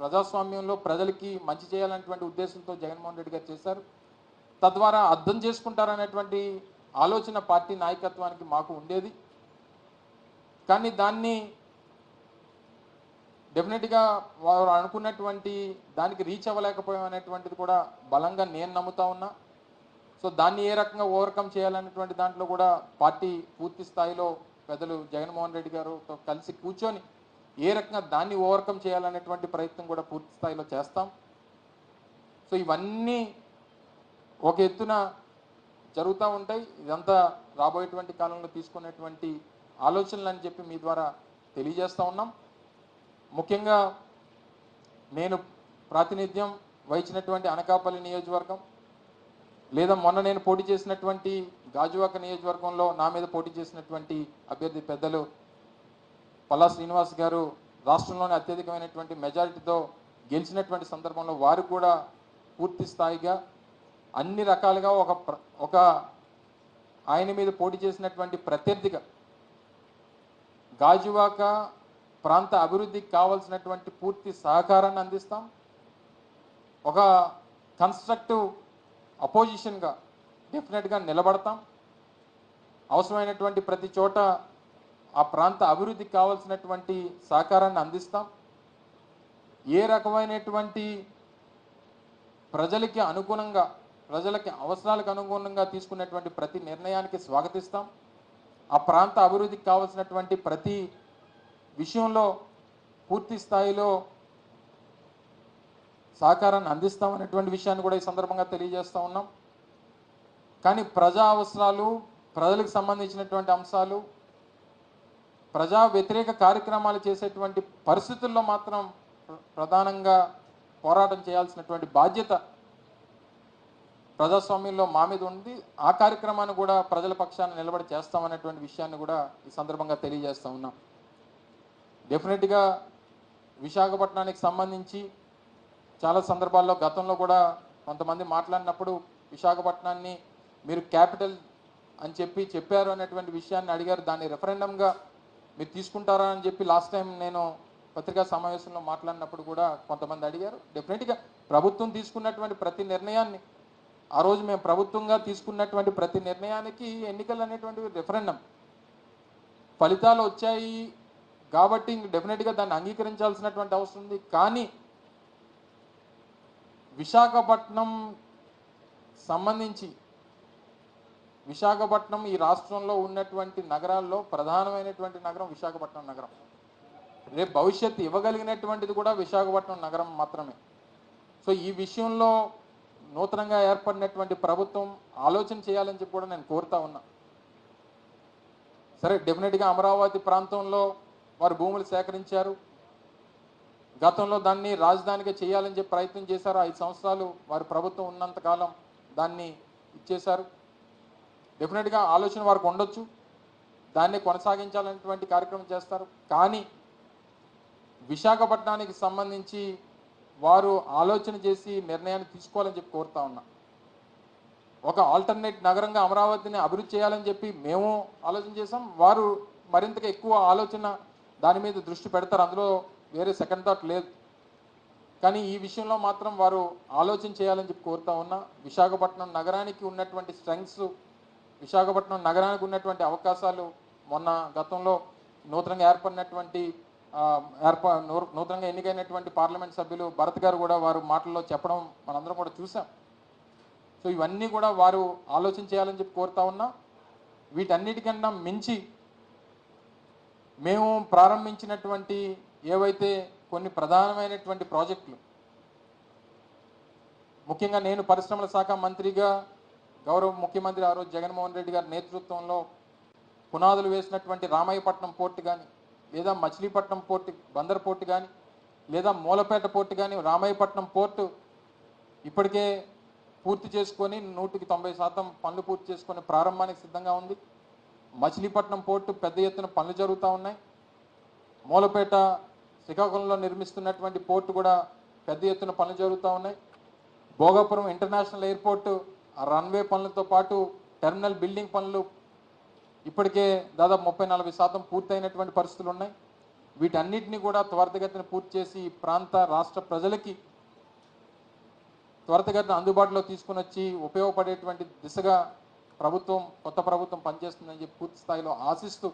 ప్రజాస్వామ్యంలో ప్రజలకి మంచి చేయాలనేటువంటి ఉద్దేశంతో జగన్మోహన్ రెడ్డి గారు చేశారు. తద్వారా అర్థం చేసుకుంటారనేటువంటి ఆలోచన పార్టీ నాయకత్వానికి మాకు ఉండేది. కానీ దాన్ని డెఫినెట్గా వారు అనుకున్నటువంటి దానికి రీచ్ అవ్వలేకపోయాం అనేటువంటిది కూడా బలంగా నేను నమ్ముతా ఉన్నా. సో దాన్ని ఏ రకంగా ఓవర్కమ్ చేయాలనేటువంటి దాంట్లో కూడా పార్టీ పూర్తి స్థాయిలో పెద్దలు జగన్మోహన్ రెడ్డి గారుతో కలిసి కూర్చొని ఏ రకంగా దాన్ని ఓవర్కమ్ చేయాలనేటువంటి ప్రయత్నం కూడా పూర్తి స్థాయిలో చేస్తాం. సో ఇవన్నీ ఒక ఎత్తున జరుగుతూ ఉంటాయి. ఇదంతా రాబోయేటువంటి కాలంలో తీసుకునేటువంటి ఆలోచనలు అని చెప్పి మీ ద్వారా తెలియజేస్తూ ఉన్నాం. ముఖ్యంగా నేను ప్రాతినిధ్యం వహించినటువంటి అనకాపల్లి నియోజకవర్గం లేదా మొన్న నేను పోటీ చేసినటువంటి గాజువాక నియోజకవర్గంలో నా మీద పోటీ చేసినటువంటి అభ్యర్థి పెద్దలు పల్లా శ్రీనివాస్ గారు రాష్ట్రంలోనే అత్యధికమైనటువంటి మెజారిటీతో గెలిచినటువంటి సందర్భంలో వారు కూడా పూర్తి స్థాయిగా అన్ని రకాలుగా ఒక ప్ర- ఒక ఆయన మీద పోటీ చేసినటువంటి ప్రత్యర్థిగా గాజువాక ప్రాంత అభివృద్ధికి కావాల్సినటువంటి పూర్తి సహకారాన్ని అందిస్తాం. ఒక కన్స్ట్రక్టివ్ అపోజిషన్గా డెఫినెట్గా నిలబడతాం. అవసరమైనటువంటి ప్రతి చోట ఆ ప్రాంత అభివృద్ధికి కావాల్సినటువంటి సహకారాన్ని అందిస్తాం. ఏ రకమైనటువంటి ప్రజలకి అనుగుణంగా ప్రజలకి అవసరాలకు అనుగుణంగా తీసుకున్నటువంటి ప్రతి నిర్ణయానికి స్వాగతిస్తాం. ఆ ప్రాంత అభివృద్ధికి కావాల్సినటువంటి ప్రతి విషయంలో పూర్తి స్థాయిలో సహకారాన్ని అందిస్తాం అనేటువంటి విషయాన్ని కూడా ఈ సందర్భంగా తెలియజేస్తూ ఉన్నాం. కానీ ప్రజా అవసరాలు ప్రజలకు సంబంధించినటువంటి అంశాలు ప్రజా వ్యతిరేక కార్యక్రమాలు చేసేటువంటి పరిస్థితుల్లో మాత్రం ప్రధానంగా పోరాటం చేయాల్సినటువంటి బాధ్యత ప్రజాస్వామ్యంలో మా మీద ఉంది. ఆ కార్యక్రమాన్ని కూడా ప్రజల పక్షాన నిలబడి చేస్తామనేటువంటి విషయాన్ని కూడా ఈ సందర్భంగా తెలియజేస్తూ ఉన్నాం. డెఫినెట్గా విశాఖపట్నానికి సంబంధించి చాలా సందర్భాల్లో గతంలో కూడా కొంతమంది మాట్లాడినప్పుడు విశాఖపట్నాన్ని మీరు క్యాపిటల్ అని చెప్పి చెప్పారు అనేటువంటి విషయాన్ని అడిగారు. దాన్ని రెఫరెండంగా మీరు తీసుకుంటారా అని చెప్పి లాస్ట్ టైం నేను పత్రికా సమావేశంలో మాట్లాడినప్పుడు కూడా కొంతమంది అడిగారు. డెఫినెట్గా ప్రభుత్వం తీసుకున్నటువంటి ప్రతి నిర్ణయాన్ని ఆ రోజు మేము ప్రభుత్వంగా తీసుకున్నటువంటి ప్రతి నిర్ణయానికి ఎన్నికలు అనేటువంటి రెఫరెండం ఫలితాలు వచ్చాయి కాబట్టి ఇంక డెఫినెట్గా దాన్ని అంగీకరించాల్సినటువంటి అవసరం ఉంది. కానీ విశాఖపట్నం సంబంధించి విశాఖపట్నం ఈ రాష్ట్రంలో ఉన్నటువంటి నగరాల్లో ప్రధానమైనటువంటి నగరం విశాఖపట్నం నగరం. రేపు భవిష్యత్తు ఇవ్వగలిగినటువంటిది కూడా విశాఖపట్నం నగరం మాత్రమే. సో ఈ విషయంలో నూతనంగా ఏర్పడినటువంటి ప్రభుత్వం ఆలోచన చేయాలని చెప్పి కూడా నేను కోరుతా ఉన్నా. సరే డెఫినెట్గా అమరావతి ప్రాంతంలో వారు భూములు సేకరించారు. గతంలో దాన్ని రాజధానిగా చేయాలని చెప్పి ప్రయత్నం చేశారు. ఐదు సంవత్సరాలు వారి ప్రభుత్వం ఉన్నంతకాలం దాన్ని ఇచ్చేశారు. డెఫినెట్గా ఆలోచన వారికి ఉండొచ్చు. దాన్ని కొనసాగించాలనేటువంటి కార్యక్రమం చేస్తారు. కానీ విశాఖపట్నానికి సంబంధించి వారు ఆలోచన చేసి నిర్ణయాన్ని తీసుకోవాలని చెప్పి కోరుతా ఉన్నా. ఒక ఆల్టర్నేట్ నగరంగా అమరావతిని అభివృద్ధి చేయాలని చెప్పి మేము ఆలోచన చేసాం వారు మరింతగా ఎక్కువ ఆలోచన దాని మీద దృష్టి పెడతారు. అందులో వేరే సెకండ్ థాట్ లేదు. కానీ ఈ విషయంలో మాత్రం వారు ఆలోచన చేయాలని చెప్పి కోరుతా ఉన్నా. విశాఖపట్నం నగరానికి ఉన్నటువంటి స్ట్రెంగ్స్ విశాఖపట్నం నగరానికి ఉన్నటువంటి అవకాశాలు మొన్న గతంలో నూతనంగా ఏర్పడినటువంటి ఏర్పా ఏర్ప నూ- నూతనంగా ఎన్నికైనటువంటి పార్లమెంట్ సభ్యులు భరత్ గారు కూడా వారు మాటల్లో చెప్పడం మనందరం కూడా చూసాం. సో ఇవన్నీ కూడా వారు ఆలోచన చేయాలని చెప్పి కోరుతా ఉన్నా వీటన్నిటికన్నా మించి మేము ప్రారంభించినటువంటి ఏవైతే కొన్ని ప్రధానమైనటువంటి ప్రాజెక్టులు ముఖ్యంగా నేను పరిశ్రమల శాఖ మంత్రిగా గౌరవ ముఖ్యమంత్రి ఆ రోజు జగన్మోహన్ రెడ్డి గారి నేతృత్వంలో పునాదులు వేసినటువంటి రామాయపట్నం పోర్టు కానీ లేదా మచిలీపట్నం పోర్టు బందర్ పోర్టు కానీ లేదా మూలపేట పోర్టు కానీ రామాయపట్నం పోర్టు ఇప్పటికే పూర్తి చేసుకొని నూటికి తొంభై శాతం పనులు పూర్తి చేసుకొని ప్రారంభానికి సిద్ధంగా ఉంది. మచిలీపట్నం పోర్టు పెద్ద ఎత్తున పనులు జరుగుతూ ఉన్నాయి. మూలపేట శ్రీకాకుళంలో నిర్మిస్తున్నటువంటి పోర్టు కూడా పెద్ద ఎత్తున పనులు జరుగుతూ ఉన్నాయి. భోగాపురం ఇంటర్నేషనల్ ఎయిర్పోర్టు రన్వే పనులతో పాటు టెర్మినల్ బిల్డింగ్ పనులు ఇప్పటికే దాదాపు ముప్పై నలభై శాతం పూర్తయినటువంటి పరిస్థితులు ఉన్నాయి. వీటన్నిటిని కూడా త్వరితగతిన పూర్తి చేసి ఈ ప్రాంత రాష్ట్ర ప్రజలకి త్వరితగతిన అందుబాటులో తీసుకుని వచ్చి ఉపయోగపడేటువంటి దిశగా ప్రభుత్వం కొత్త ప్రభుత్వం పనిచేస్తుందని చెప్పి పూర్తి స్థాయిలో ఆశిస్తూ